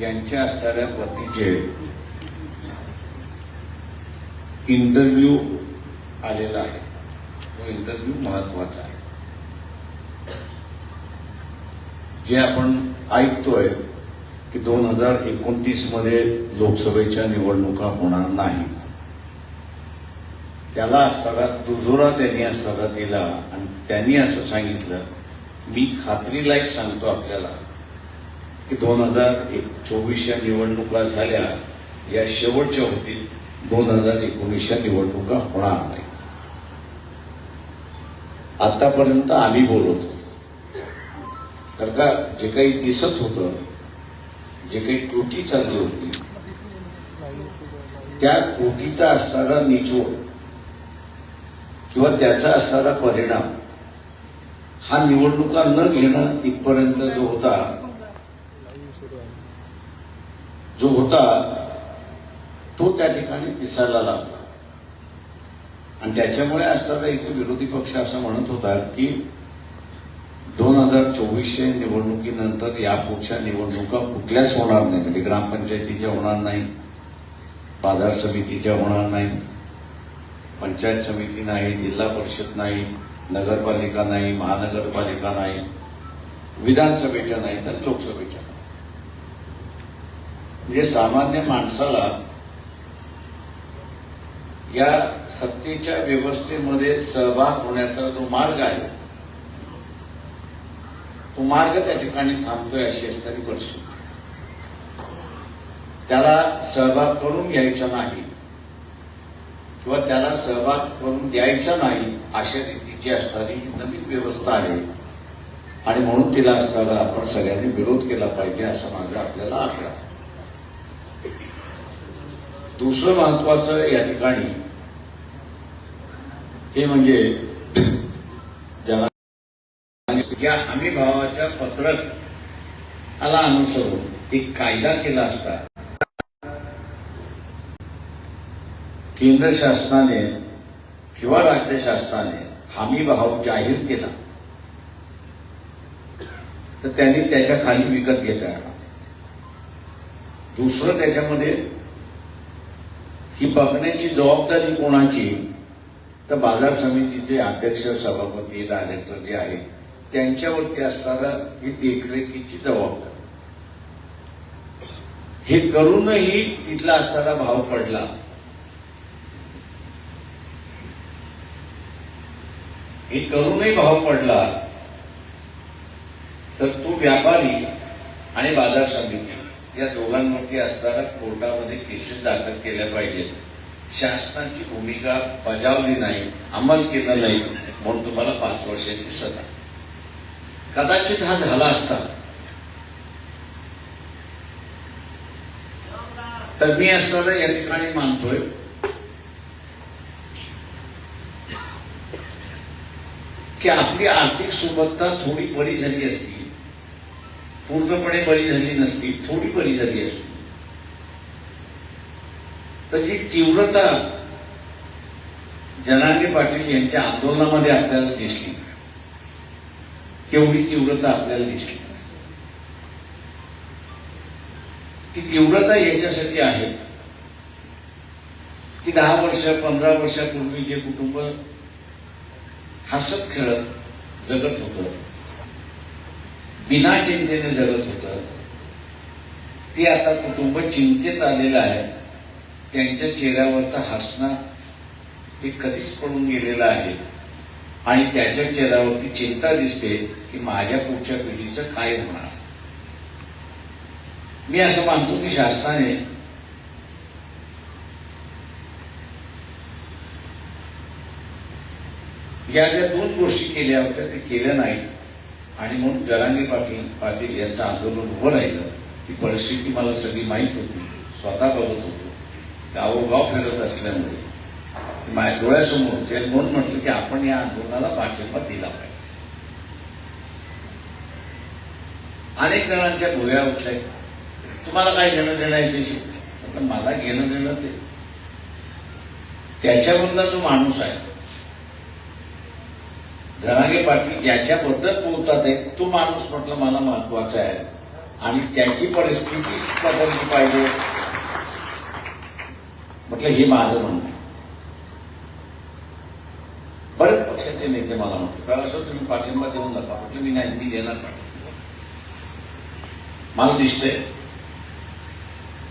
यांच्या असणाऱ्या पतीचे इंटरव्ह्यू आलेला आहे. तो इंटरव्ह्यू महत्त्वाचा आहे. जे आपण ऐकतोय की दोन हजार एकोणतीसमध्ये लोकसभेच्या निवडणुका होणार नाहीत. त्याला असताना दुजोरा त्यांनी असताना दिला आणि त्यांनी असं सांगितलं. मी खात्रीलायक सांगतो आपल्याला. की दोन हजार एक चोवीसच्या निवडणुका झाल्या या शेवटच्या होतील दोन हजार एकोणीसच्या निवडणुका होणार नाही आतापर्यंत आम्ही बोलवतो कारण का जे काही दिसत होतं जे काही त्रुटी चालली होती त्या त्रुटीचा असणारा निचोड किंवा त्याचा असणारा परिणाम हा निवडणुका न घेणं इथपर्यंत जो होता जो होता तो त्या ठिकाणी दिसायला लागला आणि त्याच्यामुळे असताना एक विरोधी पक्ष असं म्हणत होता की दोन हजार चोवीसच्या निवडणुकीनंतर यापुढच्या निवडणुका कुठल्याच होणार नाही म्हणजे ग्रामपंचायतीच्या होणार नाही बाजार समितीच्या होणार नाही पंचायत समिती नाही जिल्हा परिषद नाही नगरपालिका नाही महानगरपालिका नाही विधानसभेच्या नाही तर लोकसभेच्या नाही. म्हणजे सामान्य माणसाला या सत्तेच्या व्यवस्थेमध्ये सहभाग होण्याचा जो मार्ग आहे तो मार्ग त्या ठिकाणी थांबतोय अशी असताना परिस्थिती त्याला सहभाग करून घ्यायचा नाही किंवा त्याला सहभाग करून द्यायचा नाही अशा रीतीची असणारी ही नवीन व्यवस्था आहे आणि म्हणून तिला असताना आपण सगळ्यांनी विरोध केला पाहिजे असं माझं आपल्याला आग्रह आहे. दुसरं महत्वाचं या ठिकाणी हे म्हणजे ज्याला या हमी भावाच्या पत्रकाला अनुसरून एक कायदा केला असता केंद्र शासनाने किंवा राज्य शासनाने हमी भाव जाहीर केला. तर त्यांनी त्याच्याखाली विकत घेता दुसरं त्याच्यामध्ये ही बघण्याची जबाबदारी कोणाची? तर बाजार समितीचे अध्यक्ष सभापती डायरेक्टर जे आहेत त्यांच्यावरती असताना ही देखरेखीची जबाबदारी. हे करूनही तिथला असताना भाव पडला. हे करूनही भाव पडला तर तो व्यापारी आणि बाजार समिती. या दोघांवरती असताना कोर्टामध्ये केसेस दाखल केल्या पाहिजेत. शासनाची भूमिका बजावली नाही अंमल केलं नाही म्हणून तुम्हाला पाच वर्षाची सजा. कदाचित हा झाला असता. तर मी असताना या ठिकाणी मानतोय. की आपली आर्थिक सुबत्ता थोडी बरी झाली असती. पूर्णपणे बरी झाली नसती थोडी बरी झाली असती. तर जी तीव्रता जनांगे पाटील यांच्या आंदोलनामध्ये आपल्याला दिसली केवढी तीव्रता आपल्याला दिसली. ती तीव्रता याच्यासाठी आहे की दहा वर्ष पंधरा वर्षापूर्वी जे कुटुंब हसत खेळत जगत होतं बिना चिंतेने जगत होत. ते आता कुटुंब चिंतेत आलेलं आहे. त्यांच्या चेहऱ्यावरचा हसणं हे कधीच पडून गेलेलं आहे. आणि त्याच्या चेहऱ्यावरती चिंता दिसते की माझ्या पुढच्या पिढीचं काय होणार. मी असं मानतो की शासनाने या ज्या दोन गोष्टी केल्या होत्या ते केल्या नाहीत. आणि म्हणून जरांगे पाटील पाटील यांचं आंदोलन उभं राहिलं. ती परिस्थिती मला सगळी माहीत होती. स्वतः बघत होतो. गावोगाव फिरत असल्यामुळे. माझ्या डोळ्यासमोर होती म्हणून म्हटलं की आपण या आंदोलनाला पाठिंबा दिला पाहिजे. अनेक जणांच्या भुव्या उठल्या. तुम्हाला काय घेणं देणं याच्याशी मला घेणं देणं ते. त्याच्यामधला जो माणूस आहे धनागे पाटील ज्याच्याबद्दल बोलतात आहे तो माणूस म्हटलं मला महत्त्वाचा आहे. आणि त्याची परिस्थिती बदलली पाहिजे. म्हटलं हे माझं म्हणणं बरेच पक्षाचे नेते मला म्हणतो का असं तुम्ही पाठिंबा देऊ नका? म्हटलं मी नाही मी देणार मला दिसतंय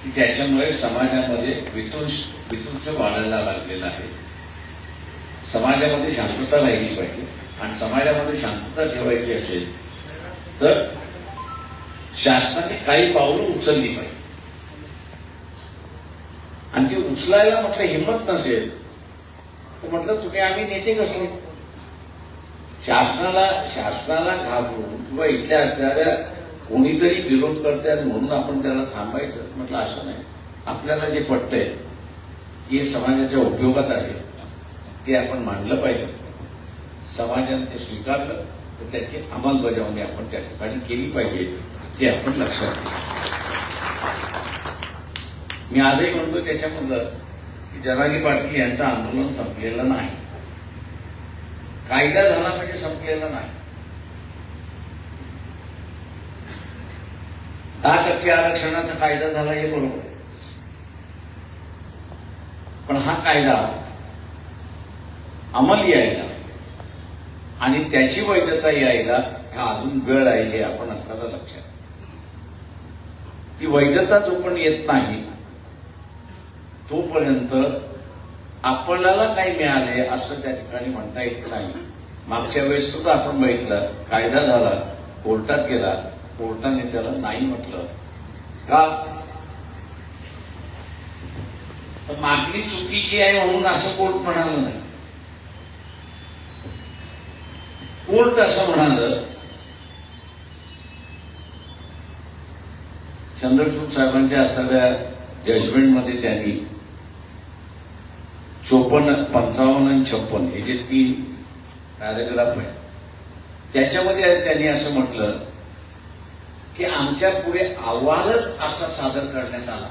की त्याच्यामुळे समाजामध्ये वितुंश वितुंश वाढायला लागलेला आहे. समाजामध्ये शांतता राहिली पाहिजे. आणि समाजामध्ये शांतता ठेवायची असेल तर शासनाने काही पावलं उचलली पाहिजे. आणि ती उचलायला म्हटलं हिंमत नसेल तर म्हटलं तुम्ही आम्ही नेते कसले शासनाला शासनाला घाबरून किंवा इथल्या असणाऱ्या कोणीतरी विरोध करतात म्हणून आपण त्याला थांबायचं म्हटलं असं नाही. आपल्याला जे पटतंय हे समाजाच्या उपयोगात आहे ते आपण मांडलं पाहिजे. समाजाने ते स्वीकारलं तर त्याची अंमलबजावणी आपण त्या ठिकाणी केली पाहिजे ते आपण लक्षात घेऊ मी आजही म्हणतो त्याच्यामधलं की जरागी पाटील यांचं आंदोलन संपलेलं नाही. कायदा झाला म्हणजे संपलेला नाही. दहा टक्के आरक्षणाचा कायदा झाला हे बरोबर. पण हा कायदा अंमली यायला आणि त्याची वैधता यायला ह्या अजून वेळ आहे हे आपण असताना लक्षात ती वैधता जो पण येत नाही तोपर्यंत आपल्याला काही मिळाले असं त्या ठिकाणी म्हणता येत नाही. मागच्या वेळेस सुद्धा आपण बघितलं कायदा झाला कोर्टात गेला कोर्टाने त्याला नाही म्हटलं. का? मागणी चुकीची आहे म्हणून असं कोर्ट म्हणाल नाही. कोर्ट असं म्हणालं चंद्रचूड साहेबांच्या असणाऱ्या जजमेंटमध्ये त्यांनी चोपन्न पंचावन्न आणि छप्पन हे जे तीन पॅराग्राफ आहे त्याच्यामध्ये त्यांनी असं म्हटलं की आमच्या पुढे अहवालच असा सादर करण्यात आला.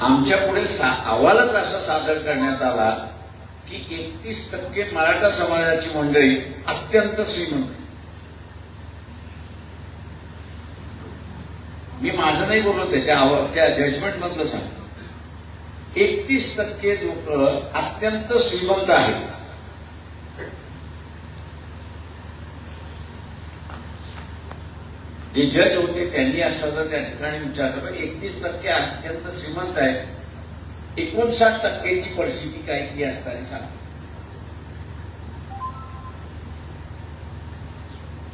आमच्या पुढे अहवालच असा सादर करण्यात आला की एकतीस टक्के मराठा समाजाची मंडळी अत्यंत श्रीमंत. मी माझं नाही बोलत आहे त्या त्या जजमेंट मधलं सांग. एकतीस टक्के लोक अत्यंत श्रीमंत आहेत. जे जज होते त्यांनी असं त्या ठिकाणी विचारलं एकतीस टक्के अत्यंत श्रीमंत आहेत. एकोणसाठ टक्क्यांची परिस्थिती काय ही असताना सांग.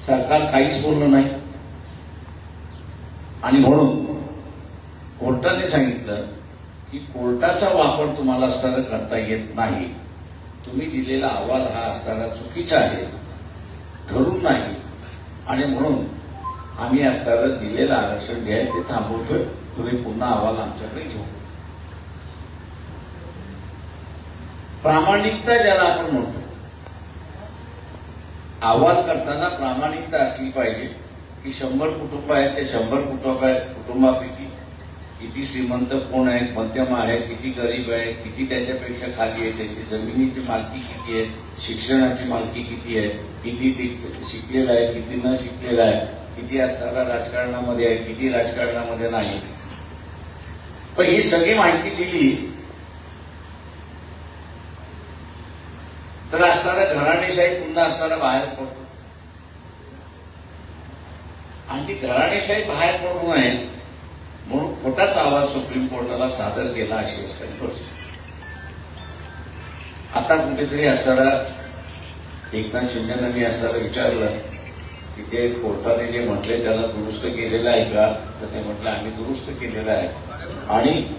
सरकार काहीच बोललं नाही. आणि म्हणून कोर्टाने सांगितलं की कोर्टाचा वापर तुम्हाला असताना करता येत नाही. तुम्ही दिलेला अहवाल हा असताना चुकीचा आहे. धरून नाही. आणि म्हणून आम्ही असताना दिलेलं आरक्षण घ्यायला ते थांबवतोय. तुम्ही पुन्हा अहवाल आमच्याकडे घेऊ प्रामाणिकता ज्याला आपण म्हणतो. अहवाल करताना प्रामाणिकता असली पाहिजे की शंभर कुटुंब आहेत ते शंभर कुटुंब आहेत कुटुंबापैकी किती श्रीमंत कोण आहेत मध्यम आहे किती गरीब आहे किती त्याच्यापेक्षा खाली आहे त्याची जमिनीची मालकी किती आहे शिक्षणाची मालकी किती आहे किती ते शिकलेला आहे किती न शिकलेला आहे किती असताना राजकारणामध्ये आहे किती राजकारणामध्ये नाही पण ही सगळी माहिती दिली तर असणारा घराणेशाही पुन्हा असणारा बाहेर पडतो. आणि ती घराणेशाही बाहेर पडू नये म्हणून खोटाच आवाज सुप्रीम कोर्टाला सादर केला अशी असताना परिस्थिती. आता कुठेतरी असणारा एकनाथ शिंदेनं मी असताना विचारलं की ते कोर्टाने जे म्हटले त्याला दुरुस्त केलेलं आहे का? तर ते म्हटलं आम्ही दुरुस्त केलेलं आहे. आणि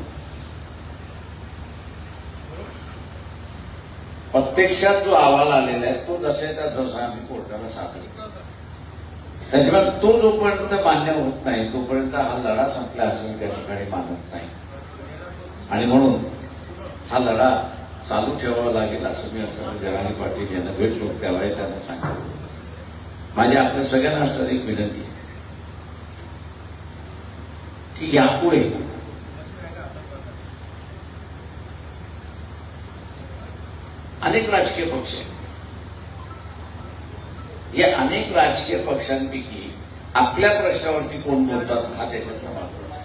प्रत्यक्षात जो अहवाल आलेला आहे तो जशाच्या जसा आम्ही कोर्टाला सादर त्याच्यामुळे तो जोपर्यंत मान्य होत नाही तोपर्यंत हा लढा संपला असं मी त्या ठिकाणी मानत नाही. आणि म्हणून हा लढा चालू ठेवावा लागेल असं मी असं जराणी पाटील यांना भेटलो त्यावेळी त्यांना सांगितलं माझी आपल्या सगळ्यांना असं एक विनंती आहे की यापुढे अनेक राजकीय पक्ष या अनेक राजकीय पक्षांपैकी आपल्या प्रश्नावरती कोण बोलतात हा त्याच्यातला महत्त्वाचा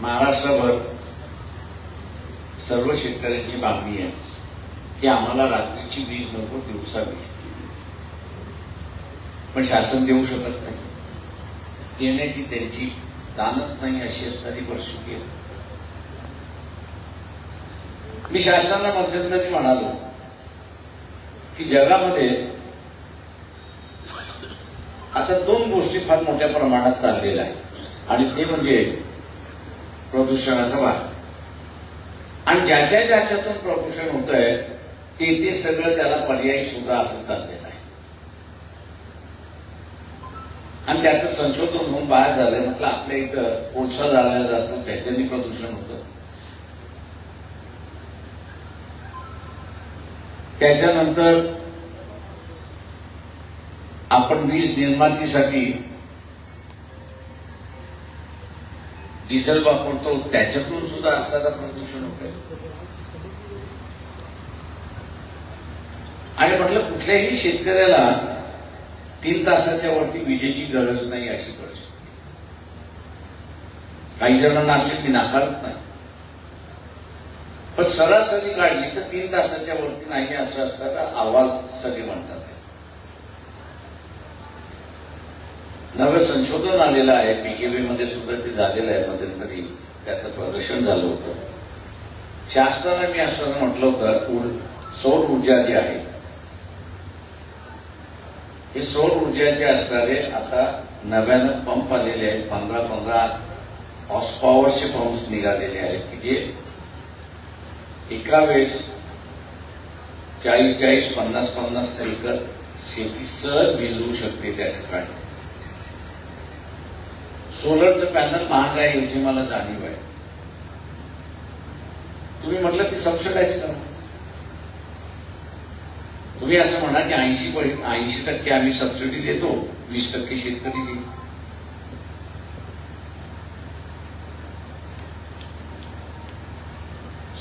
महाराष्ट्रभर सर्व शेतकऱ्यांची मागणी आहे की आम्हाला रात्रीची वीज नको दिवसा वीज. पण शासन देऊ शकत नाही. देण्याची त्यांची दानत नाही अशी असणारी वर्ष आहे. मी शासनाला मध्यंतरी म्हणालो? की जगामध्ये आता दोन गोष्टी फार मोठ्या प्रमाणात चाललेल्या आहेत. आणि ते म्हणजे प्रदूषणाचा भाग आणि ज्याच्या ज्याच्यातून प्रदूषण होत आहे ते ते सगळं त्याला पर्यायी सुद्धा असं चाललंय आहे आणि त्याचं संशोधन म्हणून बाहेर झालंय. म्हटलं आपल्या इथं कोळसा जाळला जातो त्याच्यानी प्रदूषण होतं. त्याच्यानंतर आपण वीज निर्मातीसाठी डिझेल वापरतो. त्याच्यातून सुद्धा असताना प्रदूषण होत आणि म्हटलं कुठल्याही शेतकऱ्याला तीन तासाच्या वरती विजेची गरज नाही अशी परिस्थिती. काही जणांना असे मी नाकारत नाही. पण सरासरी काढली तर तीन तासाच्या वरती नाही असं असताना आवाज सगळे म्हणतात. नवं संशोधन आलेलं आहे. पीकेबी मध्ये सुद्धा ते झालेलं आहे. मध्यंतरी त्याचं प्रदर्शन झालं होतं. शास्त्राला मी असं म्हटलं होतं सौर ऊर्जा जी आहे हे सौर ऊर्जाचे असणारे आता नव्यानं पंप आलेले आहेत पंधरा पंधरा हॉर्स पॉवरचे पंप्स निघालेले आहेत. की जे एका वेळेस चाळीस चाळीस पन्नास पन्नास एकर शेती सहज भिजवू शकते त्या ठिकाणी. सोलरचं पॅनल महाग आहे याची मला जाणीव आहे. तुम्ही म्हटलं की सबसिडाईज करा. तुम्ही असं म्हणा की ऐंशी ऐंशी टक्के आम्ही सबसिडी देतो वीस टक्के शेतकरी देईल.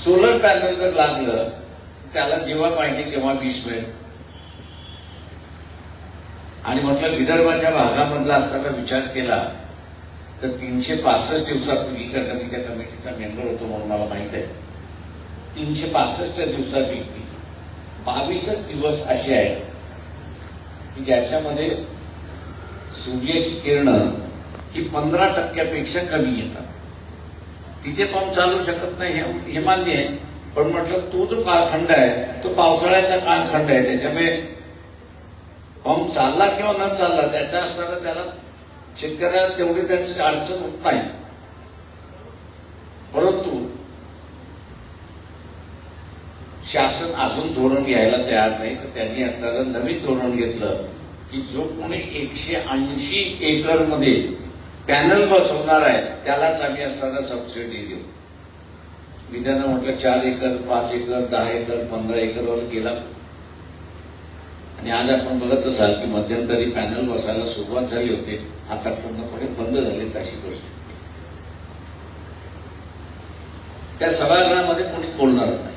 सोलर पॅनल जर लागलं त्याला जेव्हा पाहिजे तेव्हा वीस मिळेल. आणि म्हटलं विदर्भाच्या भागामधला असताना विचार केला तर तीनशे पासष्ट दिवसापूर्वी त्या कमिटीचा मेंबर होतो म्हणून मला माहीत आहे. तीनशे पासष्ट दिवसापैकी बावीसच दिवस असे आहेत की ज्याच्यामध्ये सूर्याची किरणं ही पंधरा टक्क्यापेक्षा कमी येतात. तिथे पंप चालू शकत नाही हे- मान्य आहे. पण म्हटलं तो जो कालखंड आहे तो पावसाळ्याचा कालखंड आहे. त्याच्यामुळे पंप चालला किंवा न चालला त्याचा असताना त्याला शेतकऱ्याला तेवढी त्याची अडचण होत नाही. परंतु शासन अजून धोरण घ्यायला तयार नाही तर त्यांनी असणारं नवीन धोरण घेतलं की जो कोणी एकशे ऐंशी एकरमध्ये पॅनल बसवणार आहे त्यालाच आम्ही असताना सबसिडी देऊ. मी त्यांना म्हटलं चार एकर पाच एकर दहा एकर पंधरा एकरवर गेला. आणि आज आपण बघत असाल की मध्यंतरी पॅनल बसायला सुरुवात झाली होती आता पूर्णपणे बंद झाले अशी परिस्थिती. त्या सभागृहामध्ये कोणी बोलणार नाही.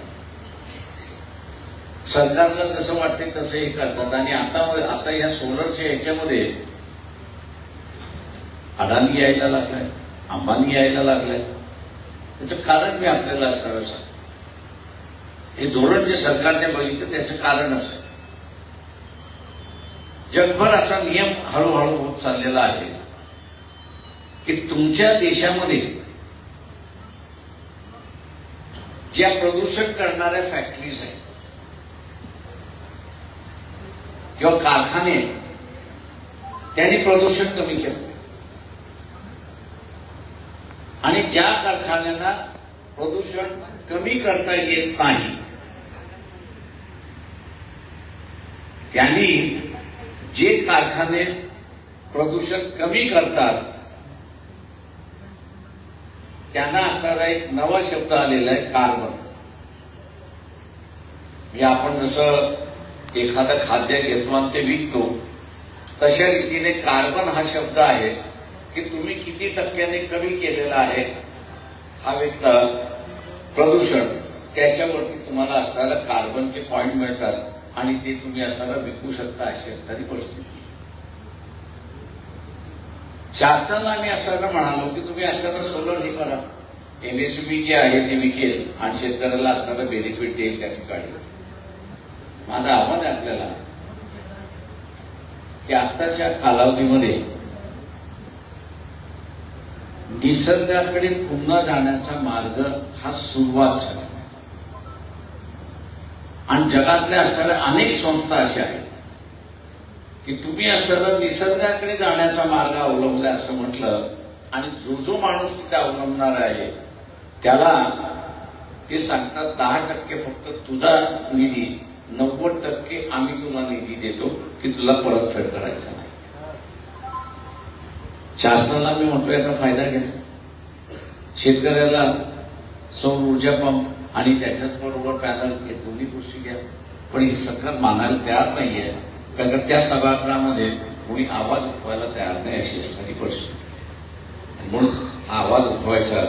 सरकारला जसं वाटते तसं हे करतात. आणि आता आता या सोलरच्या याच्यामध्ये अडाणी यायला लागलाय अंबानी यायला लागलाय. त्याचं कारण मी आपल्याला असणार असं हे धोरण जे सरकारने बघितलं त्याचं कारण असं. जगभर असा नियम हळूहळू होत चाललेला आहे की तुमच्या देशामध्ये ज्या प्रदूषण करणाऱ्या फॅक्टरीज आहेत किंवा कारखाने आहेत, त्यांनी प्रदूषण कमी केलं. आणि ज्या कारखान्यांना प्रदूषण कमी करता येत नाही त्यांनी जे कारखाने प्रदूषण कमी करतात त्यांना असणारा एक नवा शब्द आलेला आहे कार्बन. म्हणजे आपण जसं एखादं खाद्य घेतो आणि ते विकतो तशा रीतीने कार्बन हा शब्द आहे की तुम्ही किती टक्क्याने कमी केलेला आहे हा व्यक्त प्रदूषण. त्याच्यावरती तुम्हाला असणारा कार्बनचे पॉइंट मिळतात आणि ते तुम्ही असणारा विकू शकता अशी असणारी परिस्थिती. शासनाला आम्ही असताना म्हणालो की तुम्ही असताना सोलर हे करा. एमएसबी जे आहे ते विकेल आणि शेतकऱ्याला असणारा बेनिफिट देईल त्या ठिकाणी. माझा आव्हान आहे आपल्याला. की आत्ताच्या कालावधीमध्ये निसर्गाकडे पुन्हा जाण्याचा मार्ग हा सुरुवात झाला. आणि जगातल्या असणाऱ्या अनेक संस्था अशा आहेत की तुम्ही असताना निसर्गाकडे जाण्याचा मार्ग अवलंबला असं म्हटलं आणि जो जो माणूस तिथे अवलंबणार आहे त्याला ते सांगतात दहा टक्के फक्त तुझा निधी. नव्वद टक्के आम्ही तुला निधी देतो की तुला परतफेड करायचा नाही. शासनाला मी म्हटलो याचा फायदा घ्या. शेतकऱ्याला सौर ऊर्जा पंप आणि त्याच्याच बरोबर पॅनल हे दोन्ही गोष्टी घ्या. पण ही सरकार मानायला तयार नाहीये. कारण त्या सभागृहामध्ये कोणी आवाज उठवायला तयार नाही अशी असणारी परिस्थिती. म्हणून आवाज उठवायचा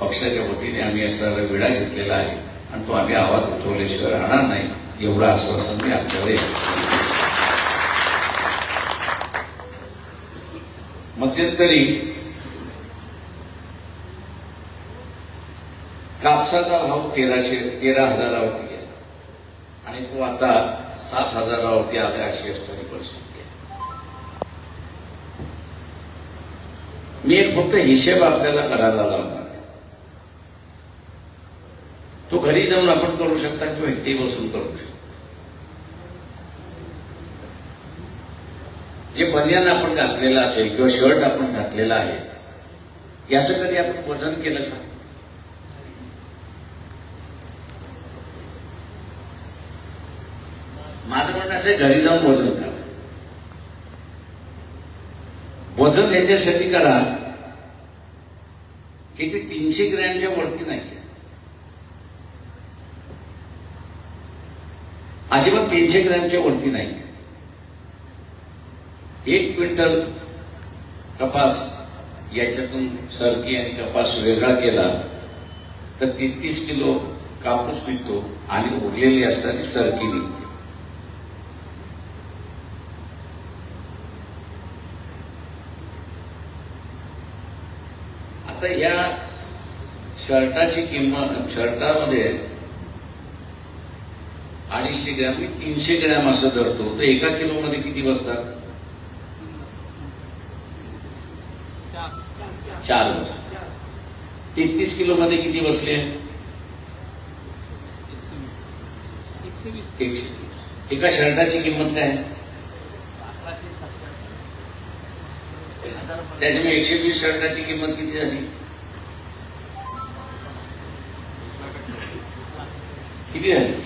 पक्षाच्या वतीने आम्ही असणारा विडा घेतलेला आहे. आणि तो आम्ही आवाज उठवल्याशिवाय राहणार नाही. एवढं आश्वासन मी आपल्याकडे मध्यंतरी कापसाचा भाव तेराशे तेरा हजारावरती गेला. आणि तो आता सात हजारावरती आला अशी असणारी परिस्थिती आहे. मी एक फक्त हिशेब आपल्याला करायला लावला तो घरी जाऊन आपण करू शकता किंवा इथे बसून करू शकता. जे बनियान आपण घातलेलं असेल किंवा शर्ट आपण घातलेला आहे याचं कधी आपण वजन केलं का? माझं म्हणणं असं आहे, घरी जाऊन वजन करा. वजन याच्यासाठी करा की ते तीनशे ग्रॅमच्या वरती नाही. अजिबात तीनशे ग्रॅमच्या वरती नाही. एक क्विंटल कपास याच्यातून सरकी आणि कपास वेगळा केला तर तेहतीस किलो कापूस निघतो आणि उरलेली असताना सरकी निघते. आता या शर्टाची किंमत शर्टामध्ये अडीचशे ग्रॅम मी तीनशे ग्रॅम असं धरतो तर एका किलो मध्ये किती बसतात? चार बसतात तेहतीस किलो मध्ये किती बसले? एकशे. एका शर्टाची किंमत काय? आहे? त्याच्यामुळे एकशे वीस शर्टाची किंमत किती झाली? किती झाली?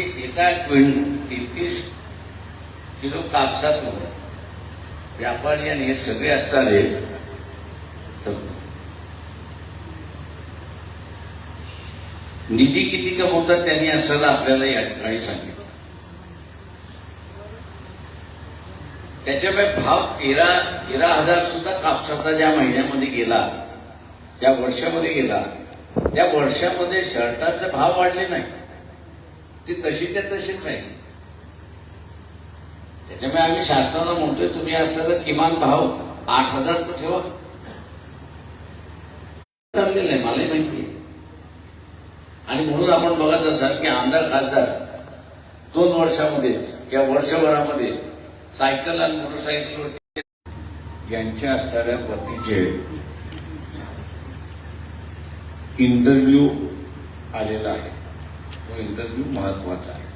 म्हणजे एका तेहतीस किलो कापसात व्यापारी आणि हे सगळे असताले तर निधी किती कमवतात त्यांनी असताना आपल्याला या ठिकाणी सांगितलं. त्याच्यामुळे भाव तेरा तेरा हजार सुद्धा कापसाचा ज्या महिन्यामध्ये गेला त्या वर्षामध्ये गेला त्या वर्षामध्ये शर्टाचे भाव वाढले नाही ती तशीच्या तशीच नाही त्याच्यामुळे आम्ही शासनाला म्हणतोय तुम्ही असं किमान भाव आठ हजार तर ठेवा. चाललेलं आहे मलाही माहिती आणि म्हणून आपण बघत असाल की आमदार खासदार दोन वर्षामध्येच या वर्षभरामध्ये सायकल आणि मोटरसायकलवरती यांच्या असणाऱ्या पतीचे इंटरव्ह्यू आलेला आहे. तो इंटरव्ह्यू महत्त्वाचा आहे.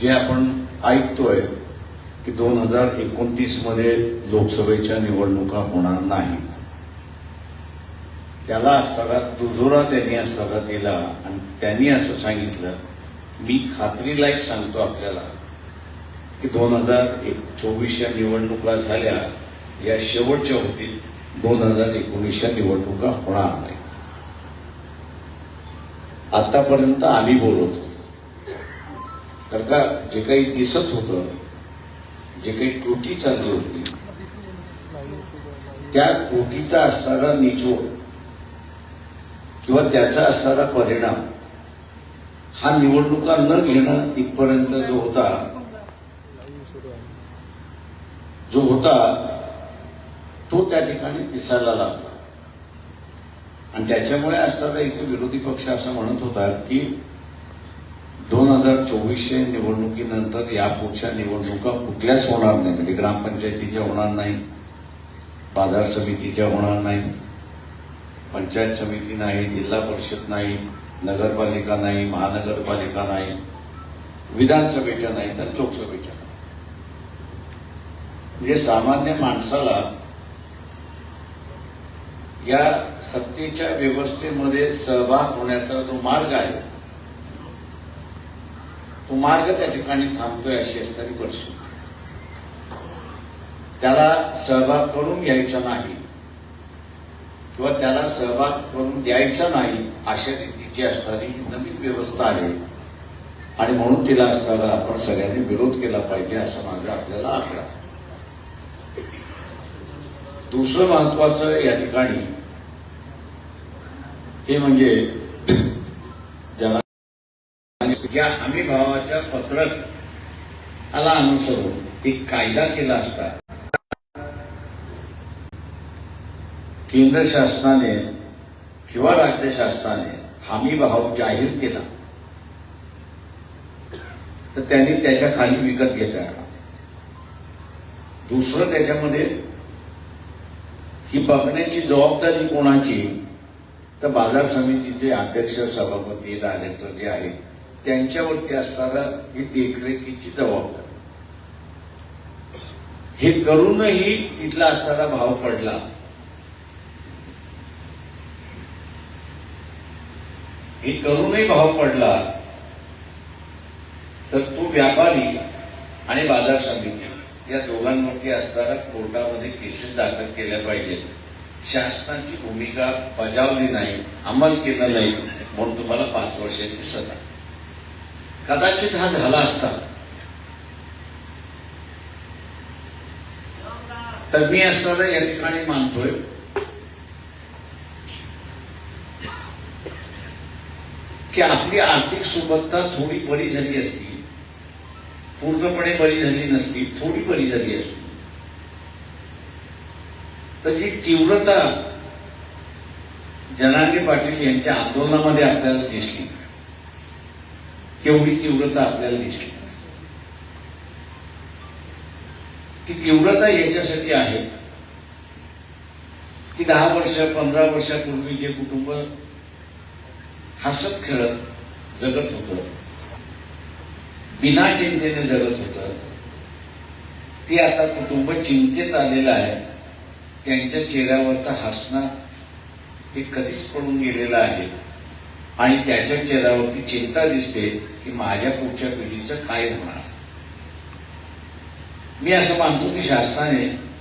जे आपण ऐकतोय की दोन हजार एकोणतीसमध्ये लोकसभेच्या निवडणुका होणार नाहीत. त्याला असताना दुजोरा त्यांनी असताना दिला आणि त्यांनी असं सांगितलं. मी खात्रीलाही सांगतो आपल्याला की दोन हजार एक चोवीसच्या निवडणुका झाल्या या शेवटच्या होतील दोन हजार एकोणीसच्या निवडणुका होणार नाही आतापर्यंत आम्ही बोलवतो. कारण का जे काही दिसत होतं जे काही त्रुटी चालली होती त्या त्रुटीचा असणारा निचोड किंवा त्याचा असणारा परिणाम हा निवडणुका न घेणं इथपर्यंत जो होता जो होता तो त्या ठिकाणी दिसायला लागला. आणि त्याच्यामुळे असताना एक विरोधी पक्ष असं म्हणत होता की दोन हजार चोवीसशे निवडणुकीनंतर यापुढच्या निवडणुका कुठल्याच होणार नाही म्हणजे ग्रामपंचायतीच्या होणार नाही बाजार समितीच्या होणार नाही पंचायत समिती नाही जिल्हा परिषद नाही नगरपालिका नाही महानगरपालिका नाही विधानसभेच्या नाही तर लोकसभेच्या म्हणजे सामान्य माणसाला या सत्तेच्या व्यवस्थेमध्ये सहभाग होण्याचा जो मार्ग आहे तो मार्ग त्या ठिकाणी थांबतोय अशी असणारी परिस्थिती. त्याला सहभाग करून घ्यायचा नाही किंवा त्याला सहभाग करून द्यायचा नाही अशा रीतीची असणारी ही नवीन व्यवस्था आहे. आणि म्हणून तिला असताना आपण सगळ्यांनी विरोध केला पाहिजे असा माझा आपल्याला आग्रह दुसरं महत्वाचं या ठिकाणी हे म्हणजे ज्याला या हमी भावाच्या पत्रकाला अनुसरून एक कायदा केला असता केंद्र शासनाने किंवा राज्य शासनाने हमी भाव जाहीर केला तर त्यांनी त्याच्याखाली विकत घेता दुसरं त्याच्यामध्ये ही बघण्याची जबाबदारी कोणाची? तर बाजार समितीचे अध्यक्ष सभापती डायरेक्टर जे आहेत त्यांच्यावरती असणारा ही देखरेखीची जबाबदारी. हे करूनही तिथला असणारा भाव पडला. हे करूनही भाव पडला तर तो व्यापारी आणि बाजार समिती. या दोघांवरती असताना कोर्टामध्ये केसेस दाखल केल्या पाहिजेत. शासनाची भूमिका बजावली नाही अंमल केलं नाही म्हणून तुम्हाला पाच वर्षाची सजा. कदाचित हा झाला असता. तर मी असताना या ठिकाणी मानतोय. की आपली आर्थिक सुबत्ता थोडी बरी झाली असती. पूर्णपणे बरी झाली नसती थोडी बरी झाली असती. तर जी तीव्रता जनांगे पाटील यांच्या आंदोलनामध्ये आपल्याला दिसली. केवढी तीव्रता आपल्याला दिसली. ती तीव्रता याच्यासाठी आहे की दहा वर्ष पंधरा वर्षापूर्वी जे कुटुंब हसत खेळत जगत होतं बिना चिंतेने जगत होतं. ते आता कुटुंब चिंतेत आलेलं आहे. त्यांच्या चेहऱ्यावरचा हसणं हे कधीच पडून गेलेलं आहे. आणि त्याच्या चेहऱ्यावरती चिंता दिसते की माझ्या पुढच्या पिढीचं काय होणार. मी असं मानतो की शासनाने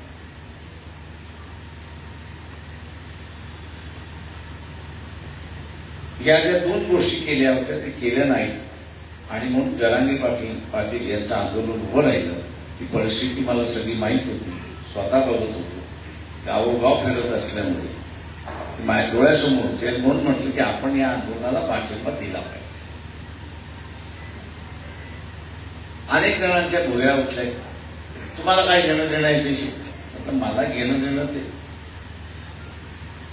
या ज्या दोन गोष्टी केल्या होत्या ते केल्या नाहीत. आणि म्हणून जरांगे पाटील पाटील यांचं आंदोलन उभं राहिलं. ती परिस्थिती मला सगळी माहीत होती. स्वतः बघत होतो. गावोगाव फिरत असल्यामुळे. माझ्या डोळ्यासमोर होते. म्हणून म्हटलं की आपण या आंदोलनाला पाठिंबा दिला पाहिजे. अनेक जणांच्या गोव्या उठल्या. तुम्हाला काय घेणं देणं आहे मला घेणं देणं ते.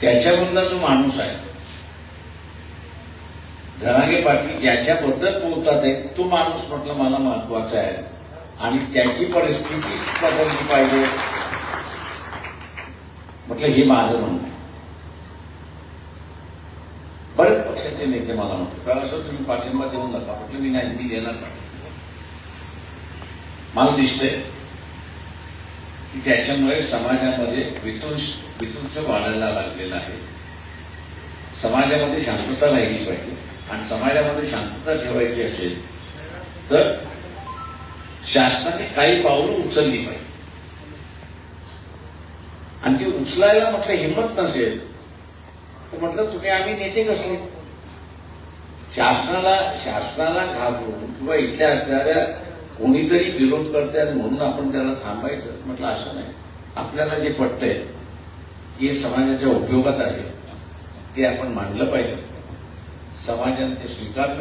त्याच्यामधला जो माणूस आहे धनागे पाटील ज्याच्याबद्दल बोलतात आहे तो माणूस म्हटलं मला महत्त्वाचा आहे. आणि त्याची परिस्थिती बदलली पाहिजे. म्हटलं हे माझं म्हणणं आहे. बरेच पक्षाचे नेते मला म्हणतो का असं तुम्ही पाठिंबा देऊ नका? म्हटलं मी नाही मी देणार नाही. मला दिसतंय की त्याच्यामुळे समाजामध्ये वितुंश वितुंश वाढायला लागलेला आहे. समाजामध्ये शांतता राहिली पाहिजे. आणि समाजामध्ये शांतता ठेवायची असेल तर शासनाने काही पावलं उचलली पाहिजे. आणि ती उचलायला म्हटलं हिंमत नसेल तर म्हटलं तुम्ही आम्ही नेते कसले शासनाला शासनाला घाबरून किंवा इथे असणाऱ्या कोणीतरी विरोध करतायत म्हणून आपण त्याला थांबायचं म्हटलं असं नाही. आपल्याला जे पटतंय हे समाजाच्या उपयोगात आहे ते आपण मांडलं पाहिजे. समाजाने ते स्वीकारलं.